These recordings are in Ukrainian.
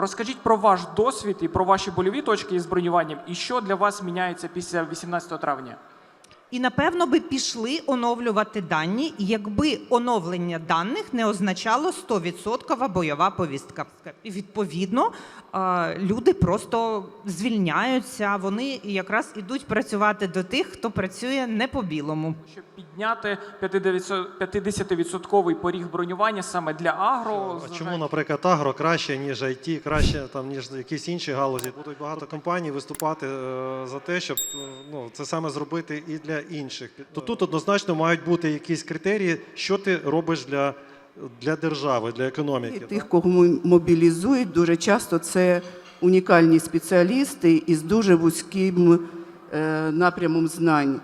Розкажіть про ваш досвід і про ваші больові точки із бронюванням, і що для вас міняється після 18 травня? І напевно би пішли оновлювати дані, якби оновлення даних не означало 100% бойова повістка. І відповідно люди просто звільняються. Вони якраз ідуть працювати до тих, хто працює не по білому. Щоб підняти 50% поріг бронювання саме для агро, А чому, наприклад, агро краще, ніж IT, краще там, ніж якісь інші галузі? Будуть багато компаній виступати е, за те, щоб е, ну, це саме зробити і для інших. То тут однозначно мають бути якісь критерії, що ти робиш для, для держави, для І економіки. тих, кого мобілізують, дуже часто це унікальні спеціалісти із дуже вузьким е, напрямом знань.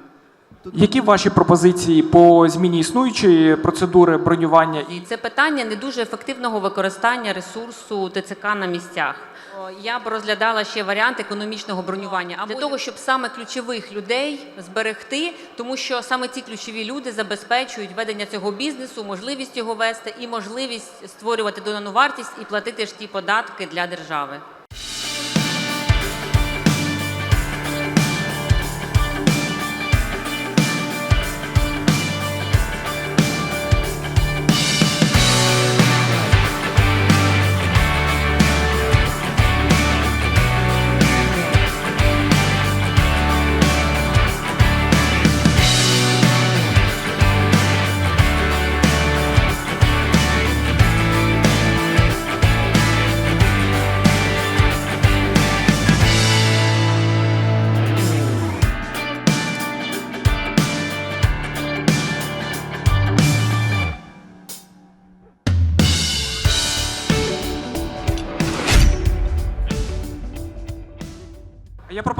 Які ваші пропозиції по зміні існуючої процедури бронювання і І це питання не дуже ефективного використання ресурсу ТЦК на місцях. Я б розглядала ще варіант економічного бронювання а для того, щоб саме ключових людей зберегти, тому що саме ці ключові люди забезпечують ведення цього бізнесу, можливість його вести і можливість створювати додану вартість і платити ж ті податки для держави.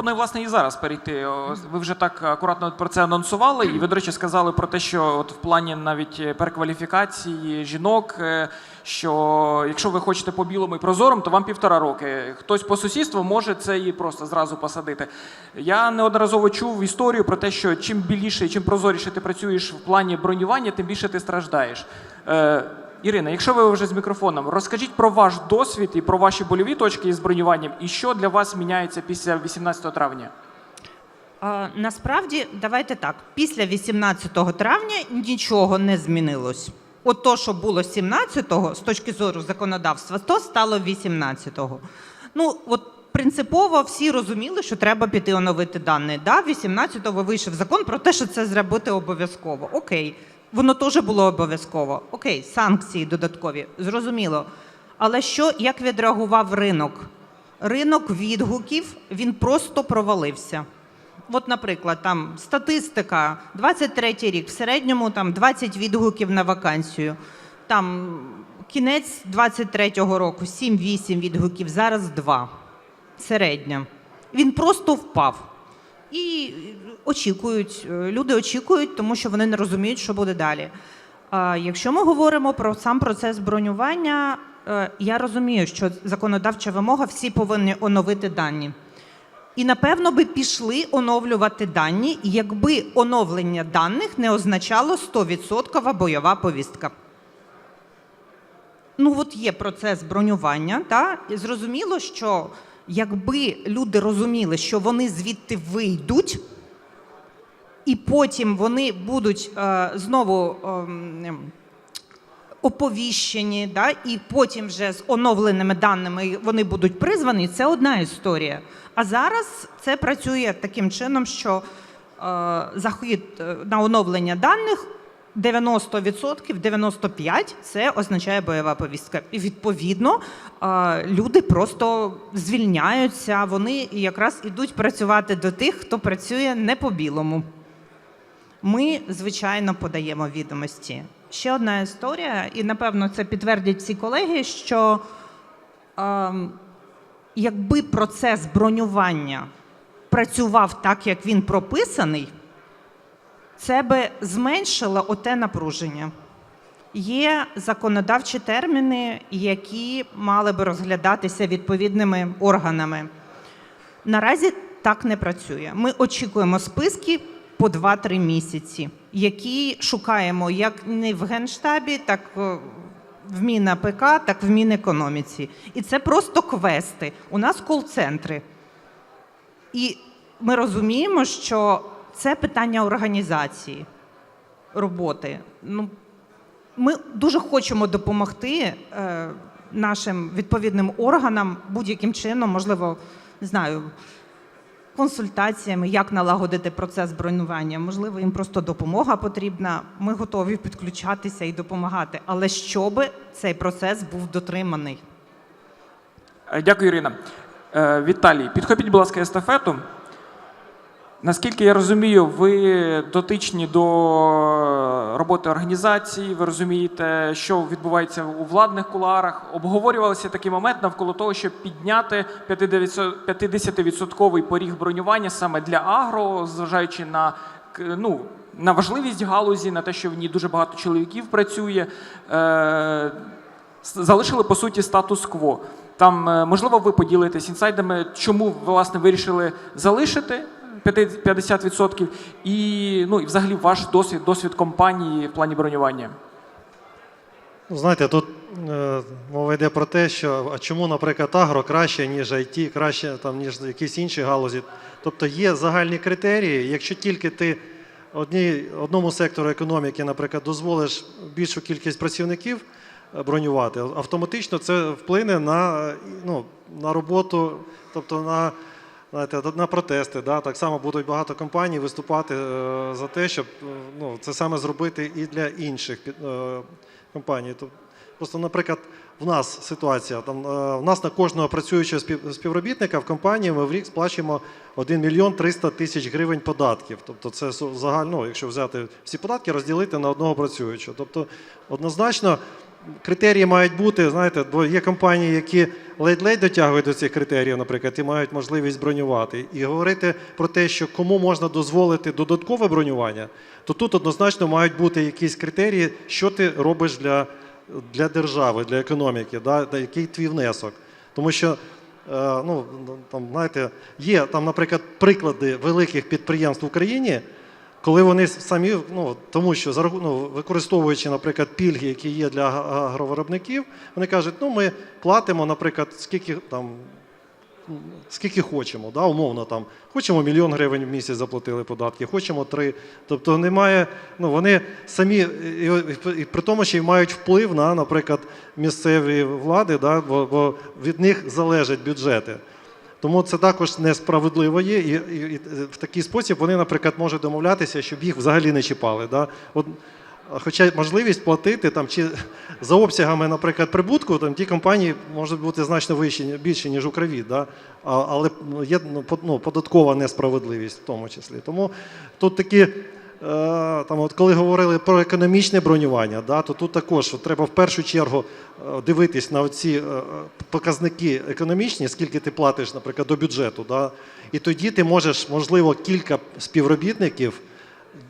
Пропоную власне і зараз перейти. Ви вже так акуратно про це анонсували, і ви, до речі, сказали про те, що от в плані навіть перекваліфікації жінок, е, що якщо ви хочете по білому і прозорому, то вам півтора роки. Хтось по сусідству може це і просто зразу посадити. Я неодноразово чув історію про те, що чим біліше чим прозоріше ти працюєш в плані бронювання, тим більше ти страждаєш. Ірина, якщо ви вже з мікрофоном, розкажіть про ваш досвід і про ваші больові точки із бронюванням, і що для вас міняється після 18 травня? Насправді, давайте так: після 18 травня нічого не змінилось. От то, що було 17-го, з точки зору законодавства, то стало 18-го. Ну, от принципово всі розуміли, що треба піти оновити дані. Да, 18-го вийшов закон про те, що це зробити обов'язково. Окей, воно теж було обов'язково. Окей, санкції додаткові, зрозуміло. Але що, як відреагував ринок? Ринок відгуків він просто провалився. От, наприклад, там статистика, 23 рік, в середньому там 20 відгуків на вакансію. Там кінець 23-го року, 7-8 відгуків, зараз 2. Середня. Він просто впав. І очікують, е, люди очікують, тому що вони не розуміють, що буде далі. Якщо ми говоримо про сам процес бронювання, е, я розумію, що законодавча вимога всі повинні оновити дані. І напевно би пішли оновлювати дані, якби оновлення даних не означало 100% бойова повістка. Ну, от є процес бронювання, та? і зрозуміло, що якби люди розуміли, що вони звідти вийдуть, і потім вони будуть е, знову ем, оповіщені, да, і потім вже з оновленими даними вони будуть призвані, це одна історія. А зараз це працює таким чином, що е, захід е, на оновлення даних 90%, 95% це означає бойова повістка. І відповідно люди просто звільняються, вони якраз ідуть працювати до тих, хто працює не по білому. Ми, звичайно, подаємо відомості. Ще одна історія, і напевно це підтвердять всі колеги, що ем, якби процес бронювання працював так, як він прописаний, це би зменшило оте напруження. Є законодавчі терміни, які мали би розглядатися відповідними органами. Наразі так не працює. Ми очікуємо списки по 2-3 місяці, які шукаємо як не в Генштабі, так е, в МінАПК, так в Мінекономіці. І це просто квести. У нас кол-центри. І ми розуміємо, що це питання організації роботи. Ну, ми дуже хочемо допомогти е, нашим відповідним органам будь-яким чином, можливо, не знаю, консультаціями, як налагодити процес бронювання. Можливо, їм просто допомога потрібна. Ми готові підключатися і допомагати. Але щоб цей процес був дотриманий. Е, Дякую, Ірина. Е, Віталій, підхопіть, будь ласка, естафету. Наскільки я розумію, ви дотичні до роботи організації, ви розумієте, що відбувається у владних кулуарах. Обговорювалися такий момент навколо того, щоб підняти 50% поріг бронювання саме для агро, зважаючи на ну, на важливість галузі, на те, що в ній дуже багато чоловіків працює. Е, залишили по суті статус-кво. Там, е, можливо, ви поділитесь інсайдами, чому власне вирішили залишити 50 50% і ну взагалі ваш досвід, досвід компанії в плані бронювання. Ну, знаєте, тут е, мова йде про те, що а чому, наприклад, агро краще, ніж IT, краще, там, ніж якісь інші галузі. Тобто є загальні критерії. Якщо тільки ти одній, одному сектору економіки, наприклад, дозволиш більшу кількість працівників е, бронювати, автоматично це вплине на, ну, на роботу, тобто на. Знаєте, на протести, да? так само будуть багато компаній виступати е, за те, щоб е, ну, це саме зробити і для інших е, компаній. Просто, наприклад, в нас ситуація. Там, в нас на кожного працюючого співробітника в компанії ми в рік сплачуємо 1 мільйон 300 тисяч гривень податків. Тобто це загально, ну, якщо взяти всі податки, розділити на одного працюючого. Тобто, однозначно, критерії мають бути, знаєте, бо є компанії, які ледь-ледь дотягують до цих критеріїв, наприклад, і мають можливість бронювати. І говорити про те, що кому можна дозволити додаткове бронювання, то тут однозначно мають бути якісь критерії, що ти робиш для, для держави, для економіки, да, який твій внесок. Тому що е, ну, там, знаєте, є там, наприклад, приклади великих підприємств в Україні, коли вони самі, ну тому що ну, використовуючи, наприклад, пільги, які є для агровиробників, вони кажуть, ну ми платимо, наприклад, скільки там. Скільки хочемо, да, умовно там. Хочемо мільйон гривень в місяць заплатили податки, хочемо три. Тобто немає, ну вони самі, і, і, і при тому ще й мають вплив на, наприклад, місцеві влади, да, бо, бо від них залежать бюджети. Тому це також несправедливо є, і, і, і в такий спосіб вони, наприклад, можуть домовлятися, щоб їх взагалі не чіпали. Да? От, хоча можливість платити там чи за обсягами, наприклад, прибутку, там ті компанії можуть бути значно вищі, більші, ніж Укрвіт, да? а, але ну, є ну, ну, податкова несправедливість в тому числі. Тому тут такі. Е, Там, от коли говорили про економічне бронювання, да, то тут також треба в першу чергу е, дивитись на ці показники економічні, скільки ти платиш, наприклад, до бюджету. Да, і тоді ти можеш, можливо, кілька співробітників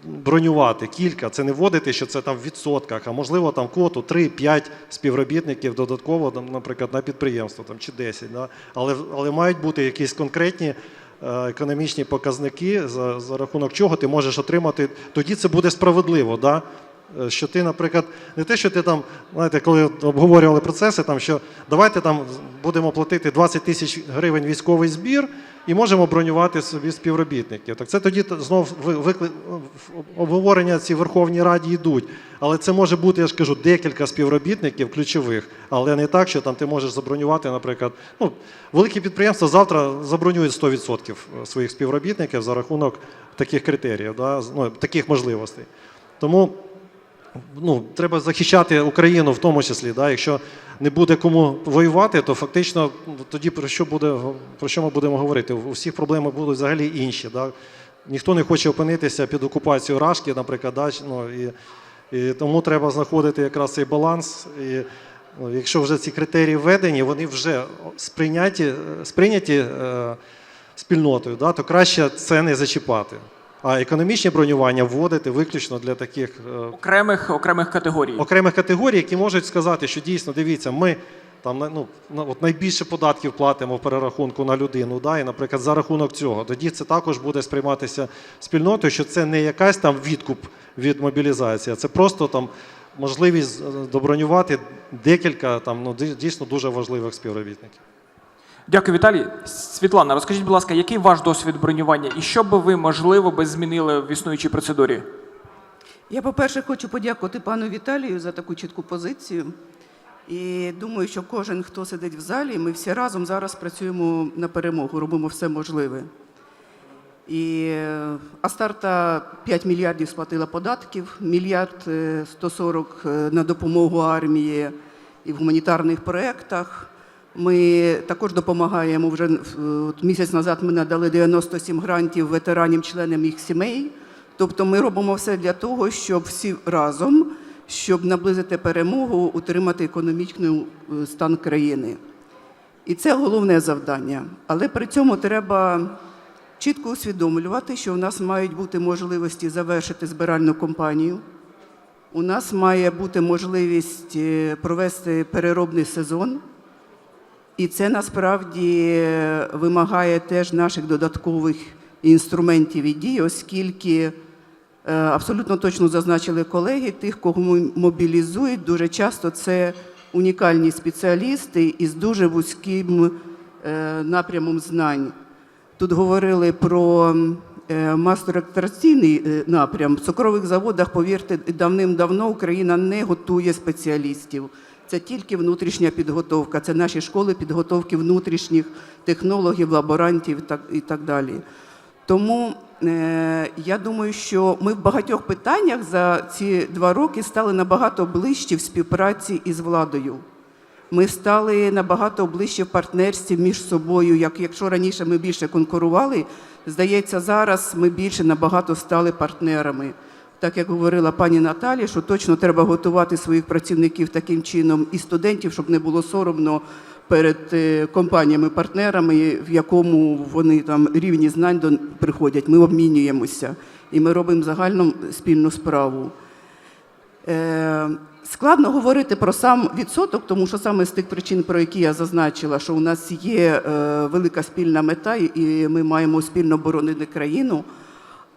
бронювати кілька. Це не вводити, що це там в відсотках, а можливо там квоту 3-5 співробітників додатково, наприклад, на підприємство там, чи 10. Да? Але, але мають бути якісь конкретні е, економічні показники, за, за рахунок чого ти можеш отримати. Тоді це буде справедливо. Да? Е, Що ти, наприклад, не те, що ти там, знаєте, коли обговорювали процеси, там що давайте там будемо платити 20 тисяч гривень військовий збір і можемо бронювати собі співробітників. Так це тоді знов викли... обговорення ці в Верховній Раді йдуть. Але це може бути, я ж кажу, декілька співробітників ключових, але не так, що там ти можеш забронювати, наприклад, ну, великі підприємства завтра забронюють 100% своїх співробітників за рахунок таких критеріїв, да, ну, таких можливостей. Тому ну, треба захищати Україну в тому числі. Да? Якщо не буде кому воювати, то фактично ну, тоді про що, буде, про що ми будемо говорити? У всіх проблеми будуть взагалі інші. Да? Ніхто не хоче опинитися під окупацією Рашки, наприклад, да? ну, і, і тому треба знаходити якраз цей баланс. І, ну, якщо вже ці критерії введені, вони вже сприйняті, сприйняті е, спільнотою, да? то краще це не зачіпати. А економічне бронювання вводити виключно для таких е, Окремих окремих категорій. окремих категорій, які можуть сказати, що дійсно дивіться, ми там ну, от найбільше податків платимо в перерахунку на людину. Да, і, наприклад, за рахунок цього. Тоді це також буде сприйматися спільнотою, що це не якась там відкуп від мобілізації, а це просто там можливість е, добронювати декілька там ну дійсно дуже важливих співробітників. Дякую, Віталій. Світлана, розкажіть, будь ласка, який ваш досвід бронювання і що би ви, можливо, би змінили в існуючій процедурі? Я, по-перше, хочу подякувати пану Віталію за таку чітку позицію. І думаю, що кожен, хто сидить в залі, ми всі разом зараз працюємо на перемогу, робимо все можливе. І е, Астарта 5 мільярдів сплатила податків, мільярд е, 140 е, на допомогу армії і в гуманітарних проєктах. Ми також допомагаємо вже е, місяць назад. Ми надали 97 грантів ветеранам, членам їх сімей. Тобто ми робимо все для того, щоб всі разом, щоб наблизити перемогу, утримати економічний е, стан країни. І це головне завдання. Але при цьому треба чітко усвідомлювати, що у нас мають бути можливості завершити збиральну кампанію. У нас має бути можливість е, провести переробний сезон. І це насправді вимагає теж наших додаткових інструментів і дій, оскільки е, абсолютно точно зазначили колеги, тих, кого мобілізують, дуже часто це унікальні спеціалісти із дуже вузьким е, напрямом знань. Тут говорили про е, мастеректраційний е, напрям. В цукрових заводах, повірте, давним-давно Україна не готує спеціалістів. Це тільки внутрішня підготовка, це наші школи підготовки внутрішніх технологів, лаборантів і так, далі. Тому е, я думаю, що ми в багатьох питаннях за ці два роки стали набагато ближчі в співпраці із владою. Ми стали набагато ближче в партнерстві між собою. Як якщо раніше ми більше конкурували, здається, зараз ми більше набагато стали партнерами. Так як говорила пані Наталі, що точно треба готувати своїх працівників таким чином і студентів, щоб не було соромно перед е, компаніями-партнерами, в якому вони там рівні знань приходять. Ми обмінюємося і ми робимо загальну спільну справу. Е, Складно говорити про сам відсоток, тому що саме з тих причин, про які я зазначила, що у нас є е, велика спільна мета, і ми маємо спільно боронити країну.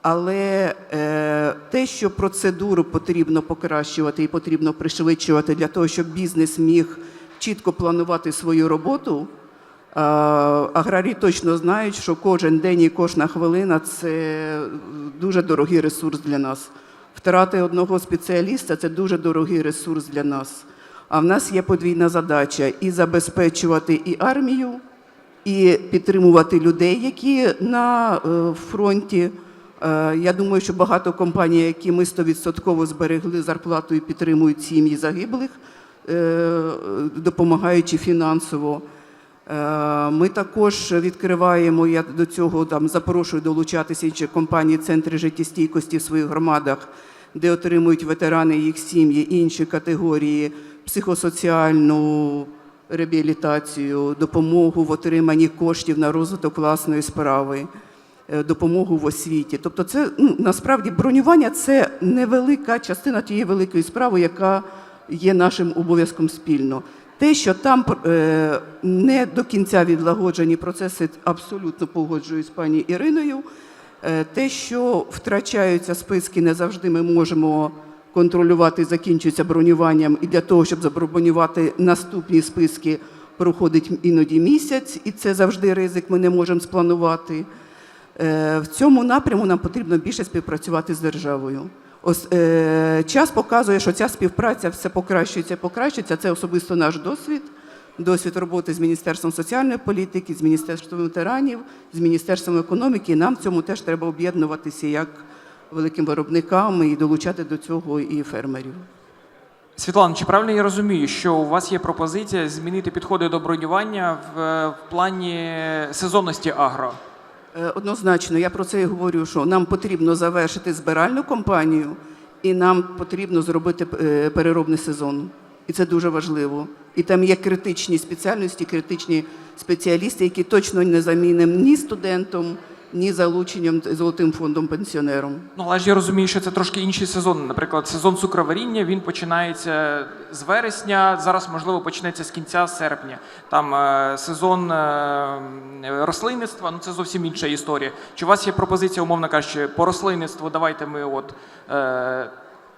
Але е, те, що процедуру потрібно покращувати і потрібно пришвидшувати для того, щоб бізнес міг чітко планувати свою роботу, е, аграрії точно знають, що кожен день і кожна хвилина це дуже дорогий ресурс для нас. Втрати одного спеціаліста це дуже дорогий ресурс для нас. А в нас є подвійна задача і забезпечувати і армію, і підтримувати людей, які на е, фронті. Е, Я думаю, що багато компаній, які ми 100% зберегли зарплату і підтримують сім'ї загиблих, е, допомагаючи фінансово. Е, Ми також відкриваємо, я до цього там запрошую долучатися інші компанії, центри життєстійкості в своїх громадах, де отримують ветерани їх сім'ї, інші категорії, психосоціальну реабілітацію, допомогу в отриманні коштів на розвиток власної справи, допомогу в освіті. Тобто, це ну, насправді бронювання це невелика частина тієї великої справи, яка є нашим обов'язком спільно. Те, що там е, не до кінця відлагоджені процеси, абсолютно погоджуюсь з пані Іриною. Е, те, що втрачаються списки, не завжди ми можемо контролювати, закінчується бронюванням, і для того, щоб забронювати наступні списки, проходить іноді місяць, і це завжди ризик, ми не можемо спланувати. Е, В цьому напряму нам потрібно більше співпрацювати з державою. Ось, е, час показує, що ця співпраця все покращується, покращується. Це особисто наш досвід, досвід роботи з Міністерством соціальної політики, з Міністерством ветеранів, з Міністерством економіки. І нам в цьому теж треба об'єднуватися як великим виробникам і долучати до цього і фермерів. Світлана, чи правильно я розумію, що у вас є пропозиція змінити підходи до бронювання в, в плані сезонності агро? Е, Однозначно, я про це і говорю, що нам потрібно завершити збиральну кампанію, і нам потрібно зробити е, переробний сезон. І це дуже важливо. І там є критичні спеціальності, критичні спеціалісти, які точно не замінимо ні студентом, ні залученням золотим фондом пенсіонером. Ну, але ж я розумію, що це трошки інший сезон. Наприклад, сезон цукроваріння він починається з вересня. Зараз можливо почнеться з кінця серпня. Там е, сезон е, рослинництва, ну це зовсім інша історія. Чи у вас є пропозиція, умовно кажучи, по рослинництву? Давайте ми от. Е,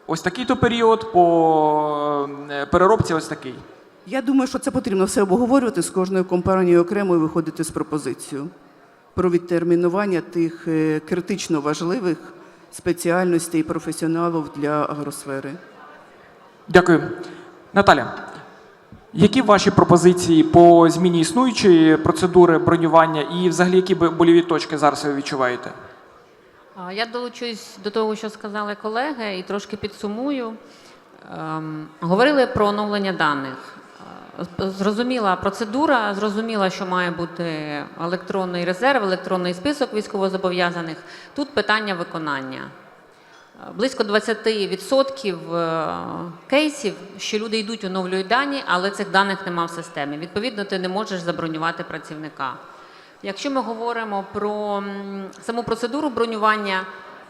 ось такий-то період, по е, переробці ось такий. Я думаю, що це потрібно все обговорювати з кожною компанією окремо і виходити з пропозицією про відтермінування тих е, критично важливих спеціальностей і професіоналів для агросфери. Дякую. Наталя, які ваші пропозиції по зміні існуючої процедури бронювання і взагалі які боліві точки зараз ви відчуваєте? Я долучусь до того, що сказали колеги, і трошки підсумую. Ем, Говорили про оновлення даних. Зрозуміла процедура, зрозуміла, що має бути електронний резерв, електронний список військовозобов'язаних. Тут питання виконання. Близько 20% е, кейсів, що люди йдуть, оновлюють дані, але цих даних нема в системі. Відповідно, ти не можеш забронювати працівника. Якщо ми говоримо про саму процедуру бронювання,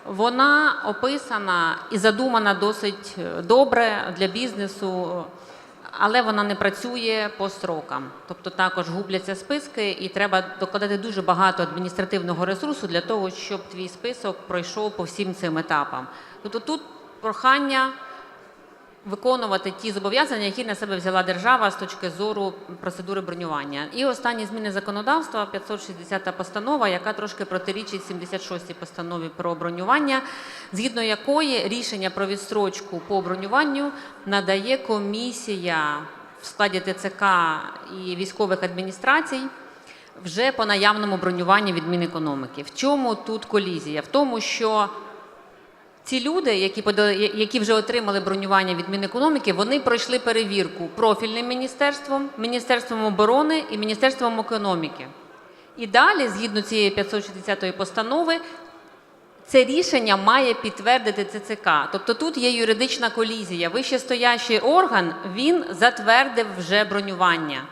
вона описана і задумана досить е, добре для бізнесу, але вона не працює по срокам. Тобто також губляться списки, і треба докладати дуже багато адміністративного ресурсу для того, щоб твій список пройшов по всім цим етапам. Тобто тут прохання виконувати ті зобов'язання, які на себе взяла держава з точки зору процедури бронювання. І останні зміни законодавства 560 постанова, яка трошки протирічить 76 постанові про бронювання, згідно якої рішення про відстрочку по бронюванню надає комісія в складі ТЦК і військових адміністрацій. Вже по наявному бронюванні від Мінекономіки. В чому тут колізія? В тому, що ці люди, які які вже отримали бронювання від Мінекономіки, вони пройшли перевірку профільним міністерством, Міністерством оборони і Міністерством економіки. І далі, згідно цієї 560 постанови, це рішення має підтвердити ЦЦК. Тобто тут є юридична колізія. Вищестоящий орган він затвердив вже бронювання.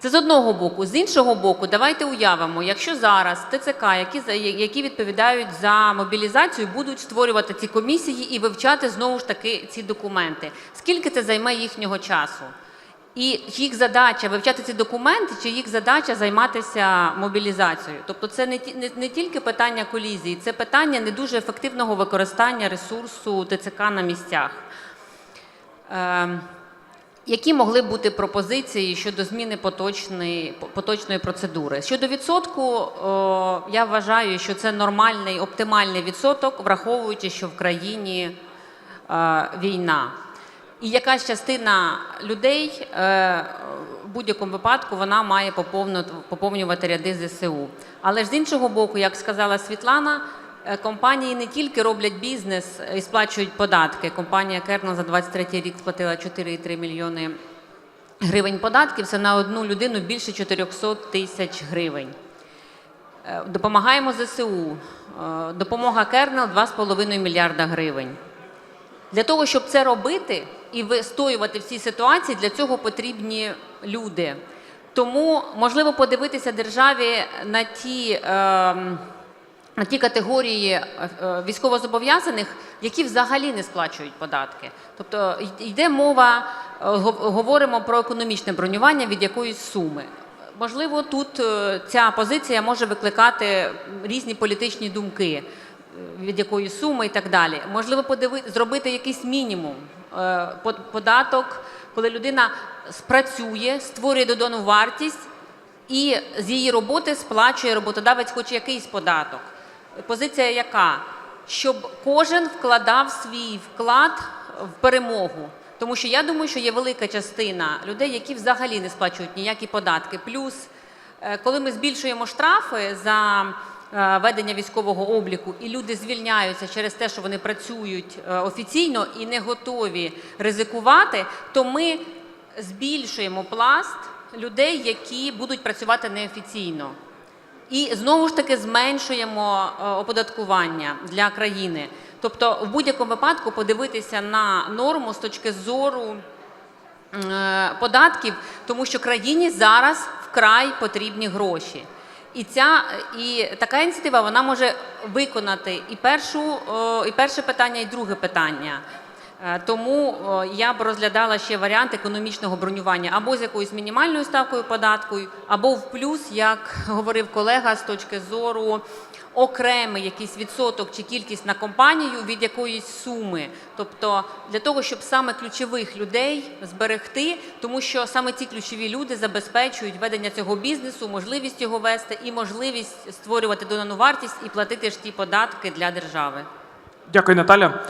Це з одного боку. З іншого боку, давайте уявимо, якщо зараз ТЦК, які, які відповідають за мобілізацію, будуть створювати ці комісії і вивчати знову ж таки ці документи. Скільки це займе їхнього часу? І їх задача вивчати ці документи, чи їх задача займатися мобілізацією? Тобто, це не, не, не тільки питання колізії, це питання не дуже ефективного використання ресурсу ТЦК на місцях. Ем, які могли бути пропозиції щодо зміни поточної, поточної процедури? Щодо відсотку, о, я вважаю, що це нормальний, оптимальний відсоток, враховуючи, що в країні е, війна. І якась частина людей е, в будь-якому випадку вона має поповнювати, ряди ЗСУ. Але ж з іншого боку, як сказала Світлана, компанії не тільки роблять бізнес і сплачують податки. Компанія Кернел за 23 рік сплатила 4,3 мільйони гривень податків. Це на одну людину більше 400 тисяч гривень. Е, Допомагаємо ЗСУ. Е, Допомога Кернел 2,5 мільярда гривень. Для того, щоб це робити і вистоювати в цій ситуації, для цього потрібні люди. Тому можливо подивитися державі на ті, е, ті категорії е, е, військовозобов'язаних, які взагалі не сплачують податки. Тобто йде мова, е, говоримо про економічне бронювання від якоїсь суми. Можливо, тут ця позиція може викликати різні політичні думки від якої суми і так далі. Можливо, подиви, зробити якийсь мінімум податок, коли людина спрацює, створює додану вартість і з її роботи сплачує роботодавець хоч якийсь податок. Позиція яка? Щоб кожен вкладав свій вклад в перемогу. Тому що я думаю, що є велика частина людей, які взагалі не сплачують ніякі податки. Плюс, е, коли ми збільшуємо штрафи за е, ведення військового обліку, і люди звільняються через те, що вони працюють е, офіційно і не готові ризикувати, то ми збільшуємо пласт людей, які будуть працювати неофіційно. І знову ж таки зменшуємо е, оподаткування для країни. Тобто, в будь-якому випадку подивитися на норму з точки зору е, податків, тому що країні зараз вкрай потрібні гроші. І ця і така ініціатива вона може виконати і першу, і перше питання, і друге питання. Е, Тому я б розглядала ще варіант економічного бронювання або з якоюсь мінімальною ставкою податку, або в плюс, як говорив колега, з точки зору окремий якийсь відсоток чи кількість на компанію від якоїсь суми. Тобто для того, щоб саме ключових людей зберегти, тому що саме ці ключові люди забезпечують ведення цього бізнесу, можливість його вести і можливість створювати додану вартість і платити ж ті податки для держави. Дякую, Наталя.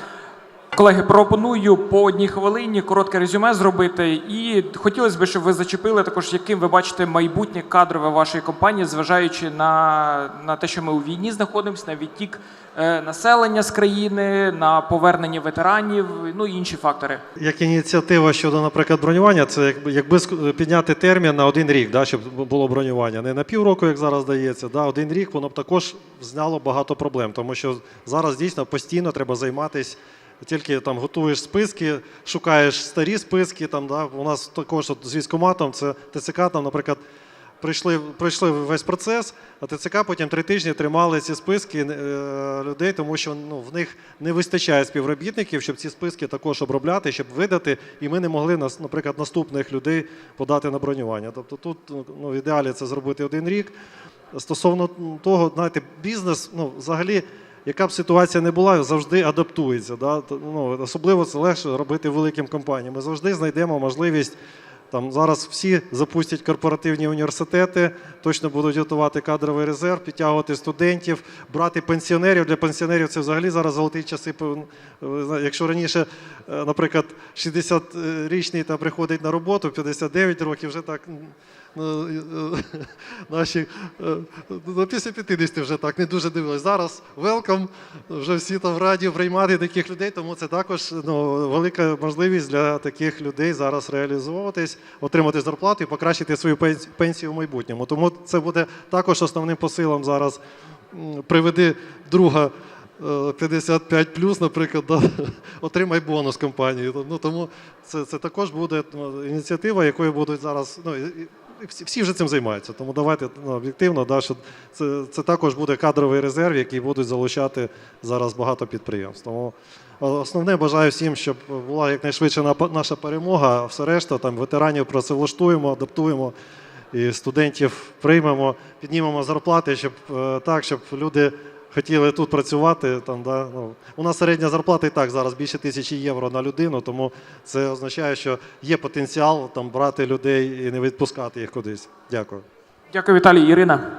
Колеги, пропоную по одній хвилині коротке резюме зробити. І хотілося б, щоб ви зачепили також, яким ви бачите майбутнє кадрове вашої компанії, зважаючи на, на те, що ми у війні знаходимося, на відтік е, населення з країни, на повернення ветеранів, ну і інші фактори. Як ініціатива щодо, наприклад, бронювання, це якби, якби підняти термін на один рік, да, щоб було бронювання. Не на півроку, як зараз здається, да, один рік воно б також зняло багато проблем, тому що зараз дійсно постійно треба займатися. Тільки там готуєш списки, шукаєш старі списки. Там, да, у нас також от з військкоматом, це ТЦК, там, наприклад, прийшли, пройшли весь процес, а ТЦК потім три тижні тримали ці списки е, людей, тому що ну, в них не вистачає співробітників, щоб ці списки також обробляти, щоб видати, і ми не могли, нас- наприклад, наступних людей подати на бронювання. Тобто тут ну, в ідеалі це зробити один рік. Стосовно того, знаєте, бізнес, ну, взагалі, яка б ситуація не була, завжди адаптується. Да? Ну, особливо це легше робити великим компаніям. Ми завжди знайдемо можливість. Там зараз всі запустять корпоративні університети, точно будуть готувати кадровий резерв, підтягувати студентів, брати пенсіонерів. Для пенсіонерів це взагалі зараз золоті часи. Якщо раніше, е, наприклад, 60-річний та приходить на роботу, 59 років, вже так наші е, ну, після 50 вже так не дуже дивились. Зараз велкам, вже всі там раді приймати таких людей, тому це також ну, велика можливість для таких людей зараз реалізовуватись, отримати зарплату і покращити свою пенс- пенсію в майбутньому. Тому це буде також основним посилом зараз. Приведи друга. е, 55 плюс, наприклад, да, отримай бонус компанії. Ну, тому це, це також буде ну, ініціатива, якою будуть зараз. Ну, всі, всі вже цим займаються. Тому давайте ну, об'єктивно, да, що це, це також буде кадровий резерв, який будуть залучати зараз багато підприємств. Тому е, основне бажаю всім, щоб була якнайшвидше наша перемога, а все решта там ветеранів працевлаштуємо, адаптуємо і студентів приймемо, піднімемо зарплати, щоб е, так, щоб люди хотіли тут працювати. Там, да, ну, у нас середня зарплата і так зараз більше тисячі євро на людину, тому це означає, що є потенціал там брати людей і не відпускати їх кудись. Дякую. Дякую, Віталій. Ірина.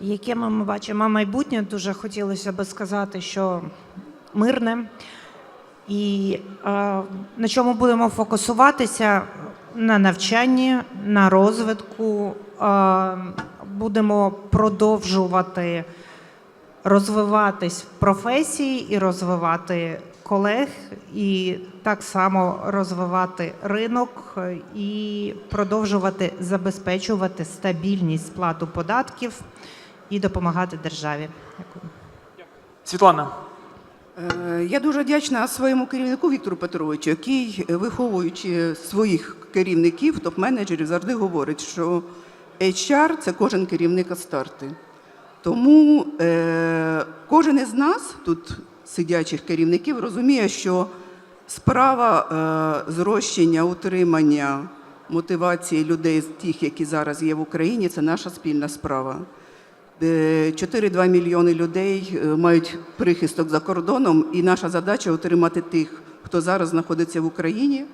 Яке ми ми бачимо майбутнє, дуже хотілося би сказати, що мирне. І е, на чому будемо фокусуватися? На навчанні, на розвитку. Е, будемо продовжувати розвиватись в професії і розвивати колег, і так само розвивати ринок і продовжувати забезпечувати стабільність сплату податків і допомагати державі. Дякую. Світлана. Е, Я дуже вдячна своєму керівнику Віктору Петровичу, який, е, виховуючи своїх керівників, топ-менеджерів, завжди говорить, що HR – це кожен керівник Астарти. Тому е, кожен із нас, тут сидячих керівників, розуміє, що справа е, зрощення, утримання, мотивації людей, з тих, які зараз є в Україні, це наша спільна справа. Е, 4-2 мільйони людей е, мають прихисток за кордоном, і наша задача отримати тих, хто зараз знаходиться в Україні,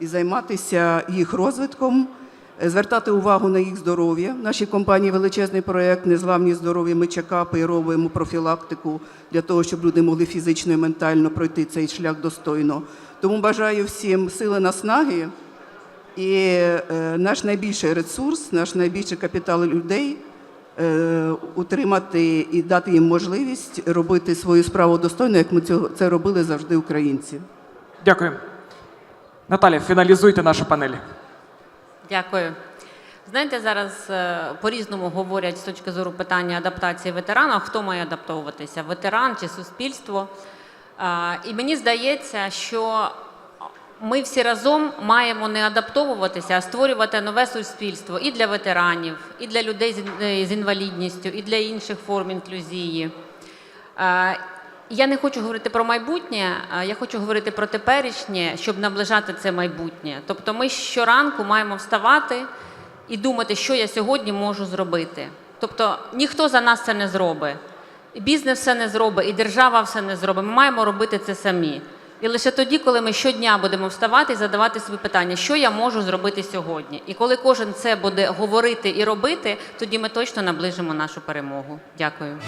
і займатися їх розвитком, е, звертати увагу на їх здоров'я. В нашій компанії величезний проєкт Незламні здоров'я. Ми чекапи і робимо профілактику для того, щоб люди могли фізично і ментально пройти цей шлях достойно. Тому бажаю всім сили наснаги. І е, наш найбільший ресурс, наш найбільший капітал людей е, утримати і дати їм можливість робити свою справу достойно, як ми це робили завжди українці. Дякую. Наталя, фіналізуйте нашу панель. Дякую. Знаєте, зараз е, по-різному говорять з точки зору питання адаптації ветерана, хто має адаптовуватися, ветеран чи суспільство. Е, І мені здається, що ми всі разом маємо не адаптовуватися, а створювати нове суспільство і для ветеранів, і для людей з е, з інвалідністю, і для інших форм інклюзії. Я не хочу говорити про майбутнє, я хочу говорити про теперішнє, щоб наближати це майбутнє. Тобто ми щоранку маємо вставати і думати, що я сьогодні можу зробити. Тобто ніхто за нас це не зробить. І бізнес все не зробить, і держава все не зробить. Ми маємо робити це самі. І лише тоді, коли ми щодня будемо вставати і задавати собі питання, що я можу зробити сьогодні. І коли кожен це буде говорити і робити, тоді ми точно наближимо нашу перемогу. Дякую.